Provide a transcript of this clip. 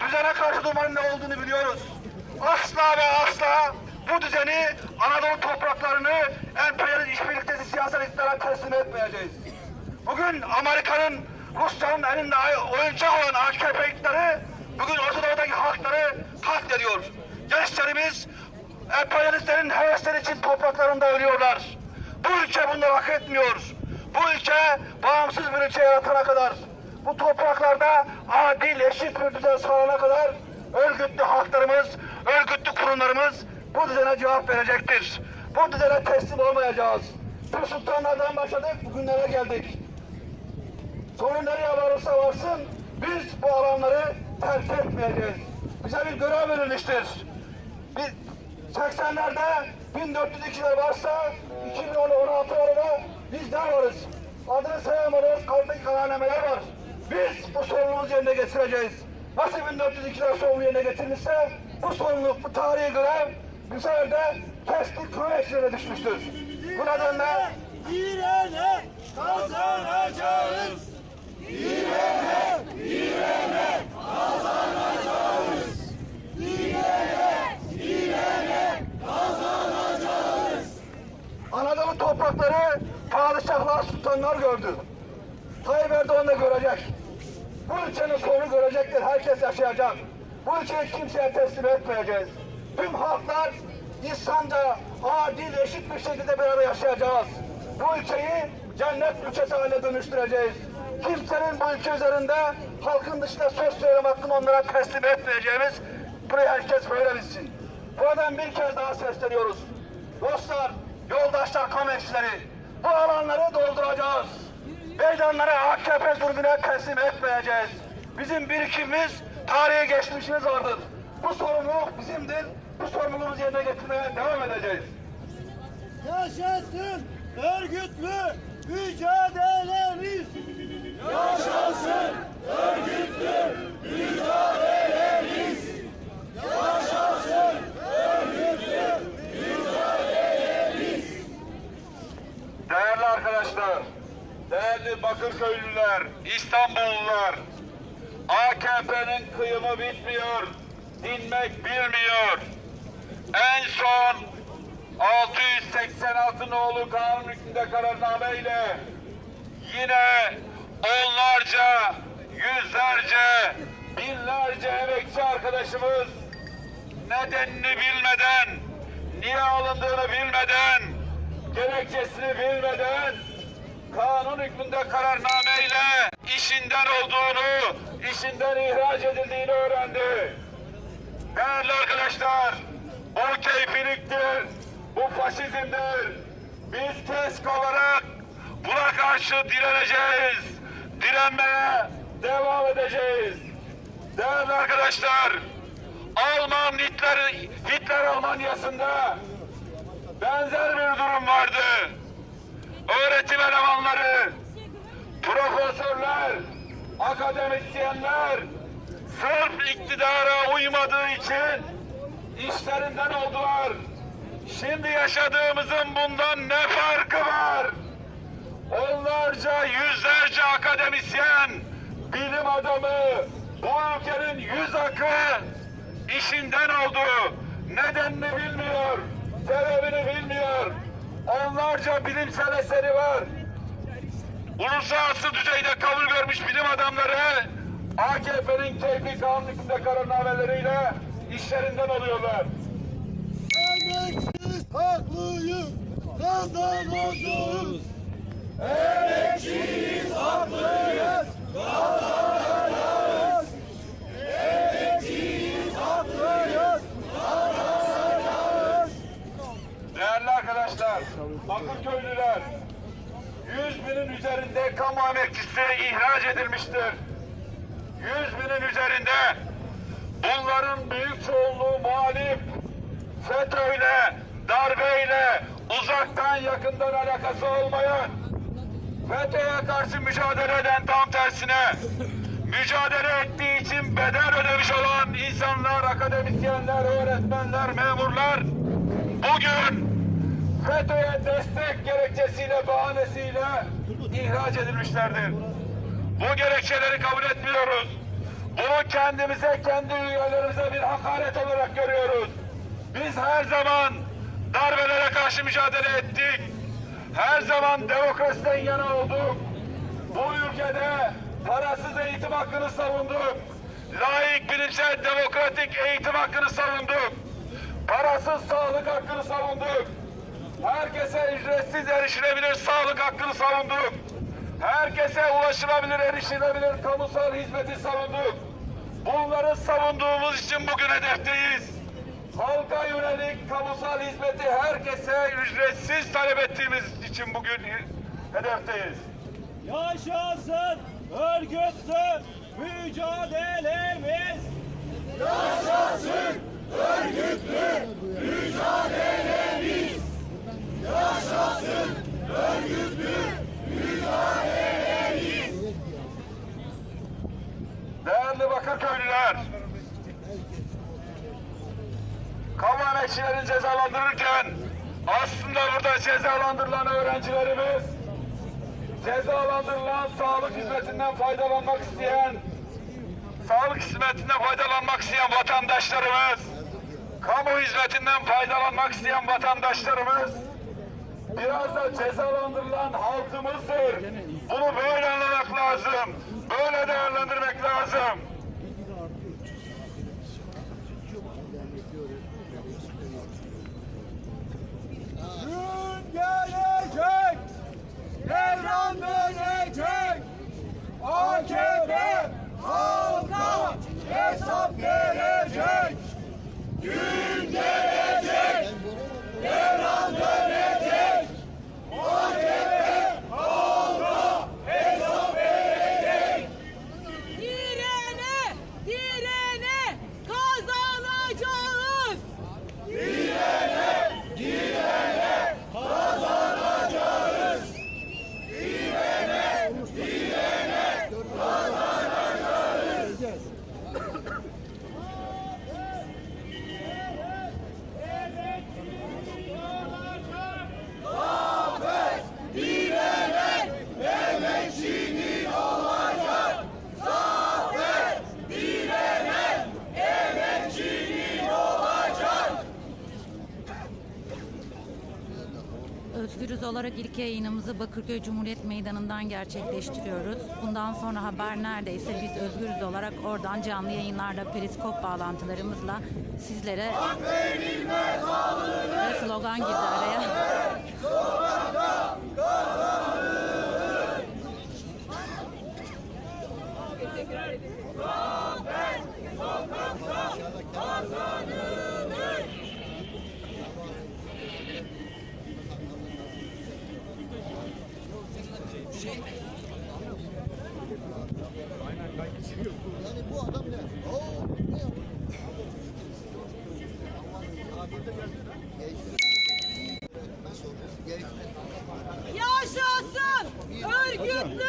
düzene karşı durmanın ne olduğunu biliyoruz. Asla ve asla bu düzeni Anadolu topraklarını emperyalist işbirliktesi siyasal iktidara teslim etmeyeceğiz. Bugün Amerika'nın Rusya'nın elinde oyuncak olan AKP iktidarı bugün Orta Doğu'daki halkları katlediyor. Gençlerimiz emperyalistlerin hevesleri için topraklarında ölüyorlar. Bu ülke bunları hak etmiyor. Bu ülke bağımsız bir ülke yaratana kadar, bu topraklarda adil, eşit bir düzen sağlanana kadar örgütlü halklarımız, örgütlü kurumlarımız bu düzene cevap verecektir. Bu düzene teslim olmayacağız. Bu sultanlardan başladık, bugünlere geldik. Sorun nereye varırsa varsın biz bu alanları terk etmeyeceğiz. Bize bir görev verilmiştir. Biz 80'lerde 1402'de varsa 2016'larda da bizler varız. Adını sayamadığımız kaldık kararnameler var. Biz bu sorumluluğumuzu yerine getireceğiz. Nasıl 1402'de sorumluluğu yerine getirilmişse bu sorumluluk, bu tarihi görev bu sefer de Kestik Kroneşler'e düşmüştür. Bu nedenle İrene kazanacağız. İrene, İrene kazanacağız. İrene, İrene kazanacağız. Anadolu toprakları padişahlar, sultanlar gördü. Tayyip Erdoğan da görecek. Bu ülkenin sonu görecektir. Herkes yaşayacak. Bu ülkeyi kimseye teslim etmeyeceğiz. Tüm halklar insanca, adil, eşit bir şekilde arada yaşayacağız. Bu ülkeyi cennet ülkesi haline dönüştüreceğiz. Kimsenin bu ülke üzerinde halkın dışında söz söyleme hakkını onlara teslim etmeyeceğimiz burayı herkes böyle bilsin. Buradan bir kez daha sesleniyoruz. Dostlar, yoldaşlar, komekçileri bu alanları dolduracağız. Meydanları AKP zulmüne teslim etmeyeceğiz. Bizim birikimimiz, tarihi geçmişimiz vardır. Bu sorumluluk bizimdir. Bu sorumluluğumuzu yerine getirmeye devam edeceğiz. Yaşasın örgütlü mücadelemiz. Yaşasın örgütlü mücadelemiz. Yaşasın örgütlü mücadelemiz. Değerli arkadaşlar, değerli Bakırköylüler, İstanbullular, AKP'nin kıyımı bitmiyor, dinmek bilmiyor. En son 686 nolu kanun hükmünde kararnameyle yine onlarca, yüzlerce, binlerce emekçi arkadaşımız nedenini bilmeden, niye alındığını bilmeden, gerekçesini bilmeden kanun hükmünde kararnameyle işinden olduğunu, işinden ihraç edildiğini öğrendi. Değerli arkadaşlar, bu keyfiliktir, bu faşizmdir. Biz TESK olarak buna karşı direneceğiz, direnmeye devam edeceğiz. Değerli arkadaşlar, Alman Hitler, Hitler Almanyası'nda benzer bir durum vardı. Öğretim elemanları, profesörler, akademisyenler sırf iktidara uymadığı için işlerinden oldular. Şimdi yaşadığımızın bundan ne farkı var? Onlarca, yüzlerce akademisyen, bilim adamı, bu ülkenin yüz akı işinden oldu. Nedenini bilmiyor, sebebini bilmiyor. Onlarca bilimsel eseri var. Uluslararası düzeyde kabul görmüş bilim adamları AKP'nin keyfi kanun hükmünde kararnameleriyle işlerinden oluyorlar. Emeksiz haklıyız, kazanacağız. Emekçiyiz, haklıyız, kazanacağız. Emekçiyiz, haklıyız, kazanacağız. Değerli arkadaşlar, Bakırköylüler, 100 binin üzerinde kamu emekçisi ihraç edilmiştir. 100 binin üzerinde bunların büyük çoğunluğu muhalif, FETÖ'yle, darbeyle, uzaktan yakından alakası olmayan, FETÖ'ye karşı mücadele eden tam tersine, mücadele ettiği için bedel ödemiş olan insanlar, akademisyenler, öğretmenler, memurlar, bugün FETÖ'ye destek gerekçesiyle, bahanesiyle ihraç edilmişlerdir. Bu gerekçeleri kabul etmiyoruz. Bunu kendimize, kendi üyelerimize bir hakaret olarak görüyoruz. Biz her zaman darbelere karşı mücadele ettik. Her zaman demokrasiden yana olduk. Bu ülkede parasız eğitim hakkını savunduk. Layık, bilimsel, demokratik eğitim hakkını savunduk. Parasız sağlık hakkını savunduk. Herkese ücretsiz erişilebilir sağlık hakkını savunduk. Herkese ulaşılabilir, erişilebilir kamusal hizmeti savunduk. Bunları savunduğumuz için bugün hedefteyiz. Halka yönelik kamusal hizmeti herkese ücretsiz talep ettiğimiz için bugün hedefteyiz. Yaşasın örgütlü mücadelemiz. Yaşasın örgütlü mücadelemiz. Yaşasın! Örgütlü Değerli Bakırköylüler, kamu emekçilerini cezalandırırken aslında burada cezalandırılan öğrencilerimiz, cezalandırılan sağlık hizmetinden faydalanmak isteyen, sağlık hizmetinden faydalanmak isteyen vatandaşlarımız, kamu hizmetinden faydalanmak isteyen vatandaşlarımız, biraz da cezalandırılan halkımızdır. Bunu böyle anlamak lazım. Böyle değerlendirmek lazım. Özgürüz olarak ilk yayınımızı Bakırköy Cumhuriyet Meydanı'ndan gerçekleştiriyoruz. Bundan sonra haber neredeyse biz özgürüz olarak oradan canlı yayınlarda periskop bağlantılarımızla sizlere slogan girdi araya. Yaşasın! Örgütlü